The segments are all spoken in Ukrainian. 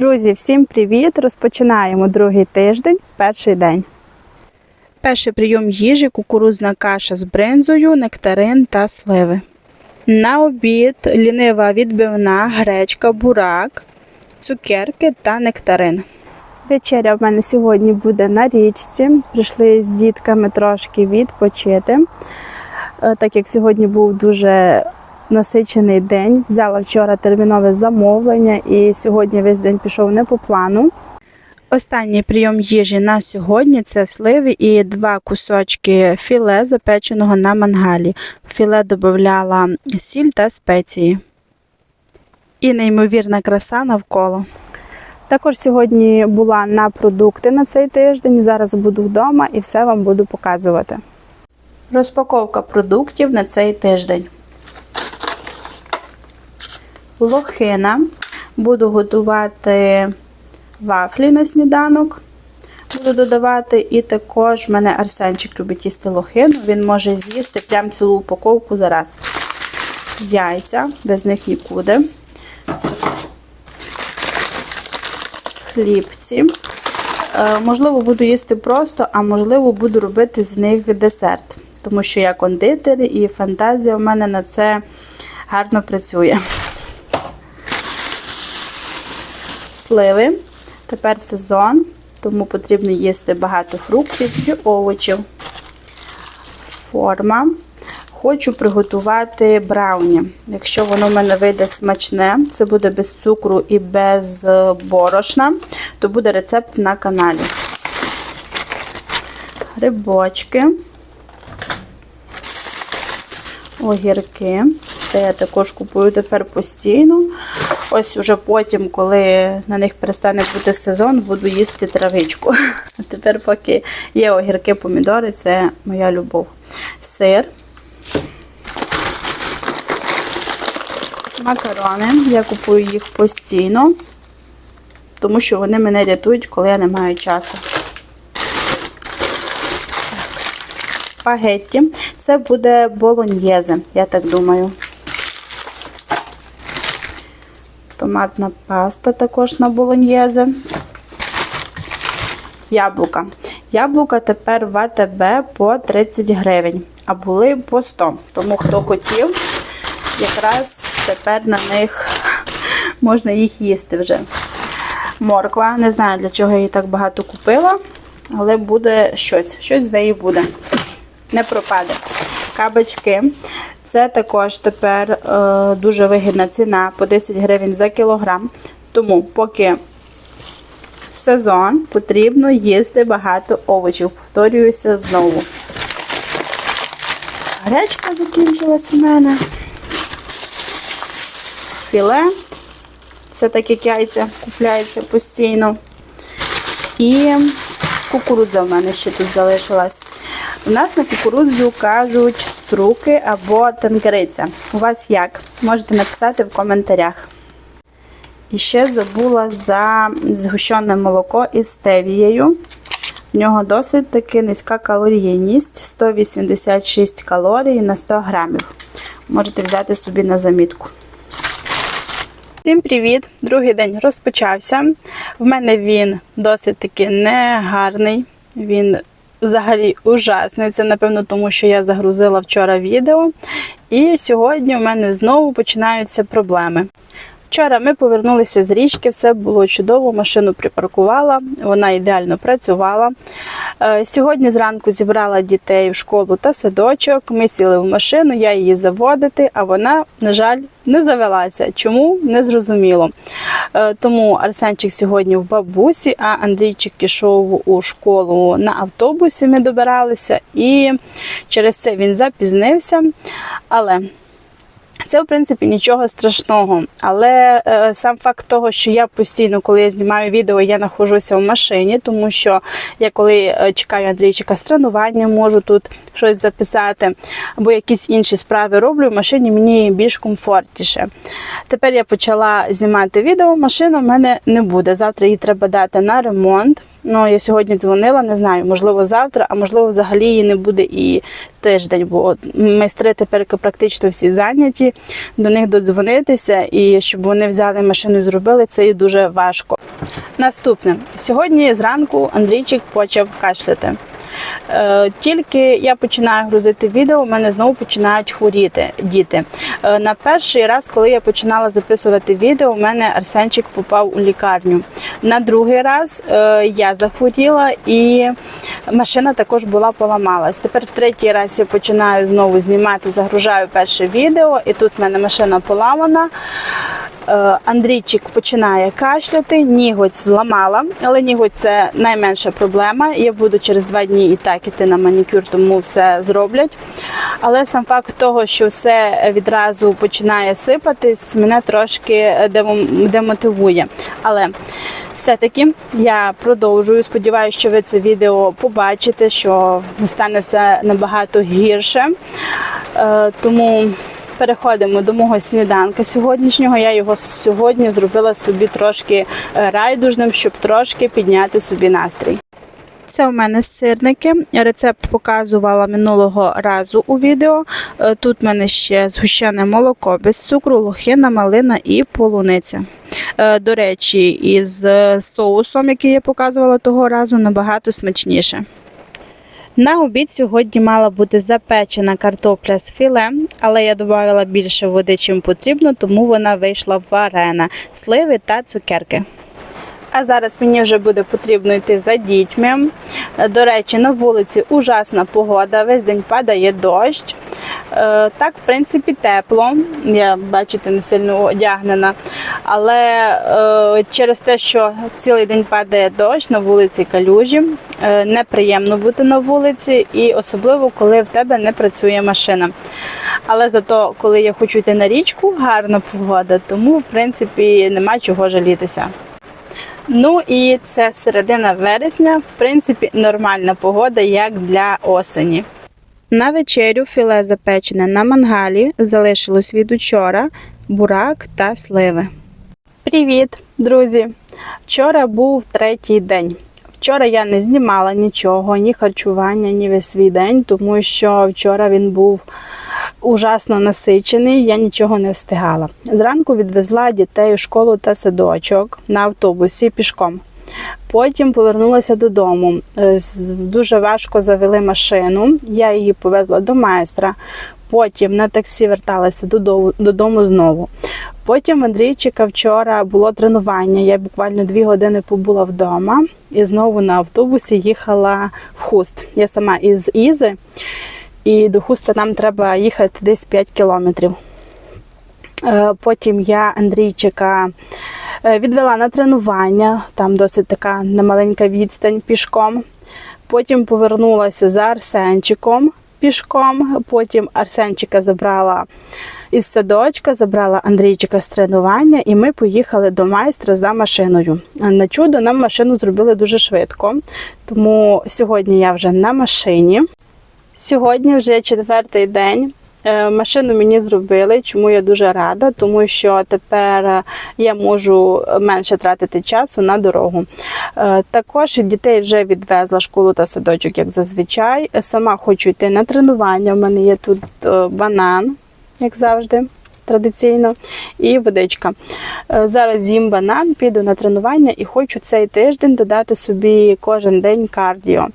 Друзі, всім привіт! Розпочинаємо другий тиждень, перший день. Перший прийом їжі кукурузна каша з бринзою, нектарин та сливи. На обід лінива відбивна, гречка, бурак, цукерки та нектарин. Вечеря в мене сьогодні буде на річці. Прийшли з дітками трошки відпочити. Е, Так як сьогодні був дуже насичений день, взяла вчора термінове замовлення і сьогодні весь день пішов не по плану. Останній прийом їжі на сьогодні це сливи і два кусочки філе, запеченого на мангалі. Філе додавала сіль та спеції. І неймовірна краса навколо. Також сьогодні була на продукти на цей тиждень. Зараз буду вдома і все вам буду показувати. Розпаковка продуктів на цей тиждень. Лохина. Буду готувати вафлі на сніданок. Буду додавати, і також в мене Арсенчик любить їсти лохину. Він може з'їсти прям цілу упаковку зараз. Яйця, без них нікуди. Хлібці. Е, Можливо, буду їсти просто, а можливо, буду робити з них десерт. Тому що я кондитер і фантазія в мене на це гарно працює. Сливи. Тепер сезон, тому потрібно їсти багато фруктів і овочів. Форма. Хочу приготувати брауні. Якщо воно в мене вийде смачне, це буде без цукру і без е, борошна, то буде рецепт на каналі. Грибочки, огірки. Це я також купую тепер постійно. Ось уже потім, коли на них перестане бути сезон, буду їсти травичку. Тепер, поки є огірки, помідори, це моя любов. Сир. Макарони. Я купую їх постійно, тому що вони мене рятують, коли я не маю часу. Спагетті. Це буде болоньєзе, я так думаю. Томатна паста також на болоньєзе. Яблука. Яблука тепер в АТБ по 30 гривень, а були по 100. Тому хто хотів, якраз тепер на них можна їх їсти вже. Морква. Не знаю, для чого я її так багато купила, але буде щось. Щось з неї буде. Не пропаде. Кабачки. Це також тепер е, дуже вигідна ціна по 10 гривень за кілограм. Тому, поки сезон, потрібно їсти багато овочів. Повторююся знову. Гречка закінчилась у мене. Філе. Це так як яйця купляється постійно. І кукурудза в мене ще тут залишилась. У нас на кукурудзу кажуть струки або тенгериця. У вас як? Можете написати в коментарях. І ще забула за згущене молоко із стевією. В нього досить таки низька калорійність 186 калорій на 100 грамів. Можете взяти собі на замітку. Всім привіт! Другий день розпочався. В мене він досить таки негарний. Він взагалі ужасний. Це, напевно, тому що я загрузила вчора відео. І сьогодні у мене знову починаються проблеми. Вчора ми повернулися з річки, все було чудово, машину припаркувала, вона ідеально працювала. Е, Сьогодні зранку зібрала дітей в школу та садочок. Ми сіли в машину, я її заводити, а вона, на жаль, не завелася. Чому не зрозуміло. Е, Тому Арсенчик сьогодні в бабусі, а Андрійчик пішов у школу на автобусі. Ми добиралися, і через це він запізнився. Але це, в принципі, нічого страшного. Але е, сам факт того, що я постійно, коли я знімаю відео, я знаходжуся в машині, тому що я коли е, чекаю Андрійчика з тренування, можу тут щось записати або якісь інші справи роблю, в машині мені більш комфортніше. Тепер я почала знімати відео. Машина в мене не буде. Завтра її треба дати на ремонт. Ну, я сьогодні дзвонила, не знаю, можливо, завтра, а можливо, взагалі її не буде і тиждень, бо майстри тепер практично всі зайняті, до них додзвонитися, і щоб вони взяли машину і зробили, це і дуже важко. Наступне сьогодні зранку Андрійчик почав кашляти. Е, Тільки я починаю грузити відео, у мене знову починають хворіти діти. Е, На перший раз, коли я починала записувати відео, у мене Арсенчик попав у лікарню. На другий раз е, я захворіла і машина також була поламалась. Тепер в третій раз я починаю знову знімати, загружаю перше відео, і тут в мене машина поламана. Е, Андрійчик починає кашляти, ніготь зламала, але ніготь це найменша проблема. Я буду через два дні і так іти на манікюр, тому все зроблять. Але сам факт того, що все відразу починає сипатись, мене трошки демотивує. Але все-таки я продовжую. Сподіваюся, що ви це відео побачите, що стане все набагато гірше. Е, Тому переходимо до мого сніданка сьогоднішнього. Я його сьогодні зробила собі трошки е, райдужним, щоб трошки підняти собі настрій. Це у мене сирники. Рецепт показувала минулого разу у відео. Е, Тут в мене ще згущене молоко без цукру, лохина, малина і полуниця. Е, До речі, із соусом, який я показувала того разу, набагато смачніше. На обід сьогодні мала бути запечена картопля з філе, але я додала більше води, чим потрібно, тому вона вийшла варена, сливи та цукерки. А зараз мені вже буде потрібно йти за дітьми. Е, До речі, на вулиці ужасна погода, весь день падає дощ. Е, Так, в принципі, тепло. Я, бачите, не сильно одягнена. Але е, через те, що цілий день падає дощ, на вулиці калюжі, неприємно бути на вулиці, і особливо, коли в тебе не працює машина. Але зато, коли я хочу йти на річку, гарна погода, тому в принципі нема чого жалітися. Ну і це середина вересня, в принципі, нормальна погода, як для осені. На вечерю філе запечене на мангалі залишилось від учора бурак та сливи. Привіт, друзі! Вчора був третій день. Вчора я не знімала нічого, ні харчування, ні весь свій день, тому що вчора він був ужасно насичений, я нічого не встигала. Зранку відвезла дітей у школу та садочок на автобусі пішком. Потім повернулася додому. Е, Дуже важко завели машину. Я її повезла до майстра. Потім на таксі верталася додому, додому знову. Потім Андрійчика вчора було тренування. Я буквально дві години побула вдома і знову на автобусі їхала в хуст. Я сама із Ізи, і до хуста нам треба їхати десь 5 кілометрів. Е, Потім я Андрійчика е, відвела на тренування, там досить така немаленька відстань пішком. Потім повернулася за Арсенчиком пішком. Потім Арсенчика забрала із садочка, забрала Андрійчика з тренування, і ми поїхали до майстра за машиною. На чудо нам машину зробили дуже швидко, тому сьогодні я вже на машині. Сьогодні вже четвертий день. Е, Машину мені зробили, чому я дуже рада, тому що тепер е, я можу менше тратити часу на дорогу. Е, Також дітей вже відвезла школу та садочок, як зазвичай. Сама хочу йти на тренування. У мене є тут банан, як завжди. Традиційно і водичка. Е, Зараз з'їм банан, піду на тренування і хочу цей тиждень додати собі кожен день кардіо.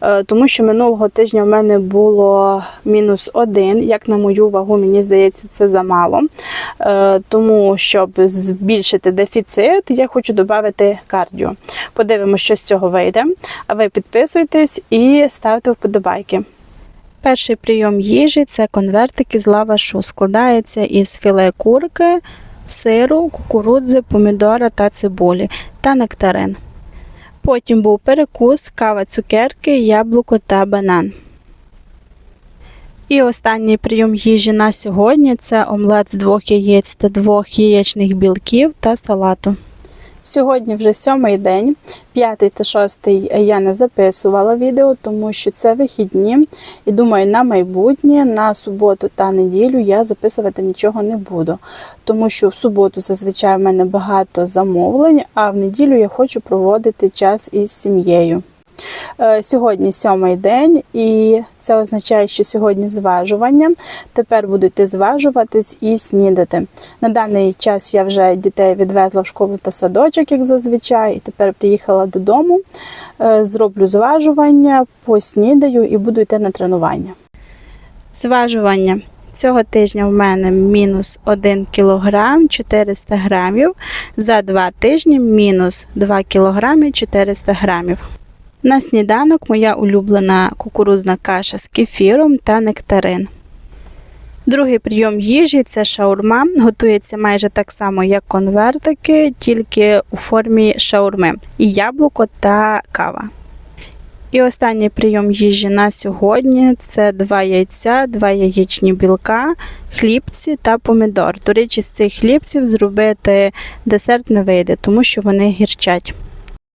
Е, Тому що минулого тижня в мене було мінус один. Як на мою вагу, мені здається, це замало. Е, Тому, щоб збільшити дефіцит, я хочу додати кардіо. Подивимося, що з цього вийде. А ви підписуйтесь і ставте вподобайки. Перший прийом їжі це конвертики з лавашу. Складається із філе курки, сиру, кукурудзи, помідора та цибулі та нектарин. Потім був перекус, кава, цукерки, яблуко та банан. І останній прийом їжі на сьогодні це омлет з двох яєць та двох яєчних білків та салату. Сьогодні вже сьомий день, п'ятий та шостий я не записувала відео, тому що це вихідні. І думаю, на майбутнє, на суботу та неділю я записувати нічого не буду. Тому що в суботу зазвичай в мене багато замовлень, а в неділю я хочу проводити час із сім'єю. Е, Сьогодні сьомий день, і це означає, що сьогодні зважування. Тепер буду зважуватись і снідати. На даний час я вже дітей відвезла в школу та садочок, як зазвичай, і тепер приїхала додому. Е, Зроблю зважування, поснідаю і буду йти на тренування. Зважування. Цього тижня в мене мінус 1 кг 400 грамів. За два тижні мінус 2 кг 400 грамів. На сніданок моя улюблена кукурузна каша з кефіром та нектарин. Другий прийом їжі це шаурма. Готується майже так само, як конвертики, тільки у формі шаурми. І яблуко та кава. І останній прийом їжі на сьогодні це два яйця, два яєчні білка, хлібці та помідор. До речі, з цих хлібців зробити десерт не вийде, тому що вони гірчать.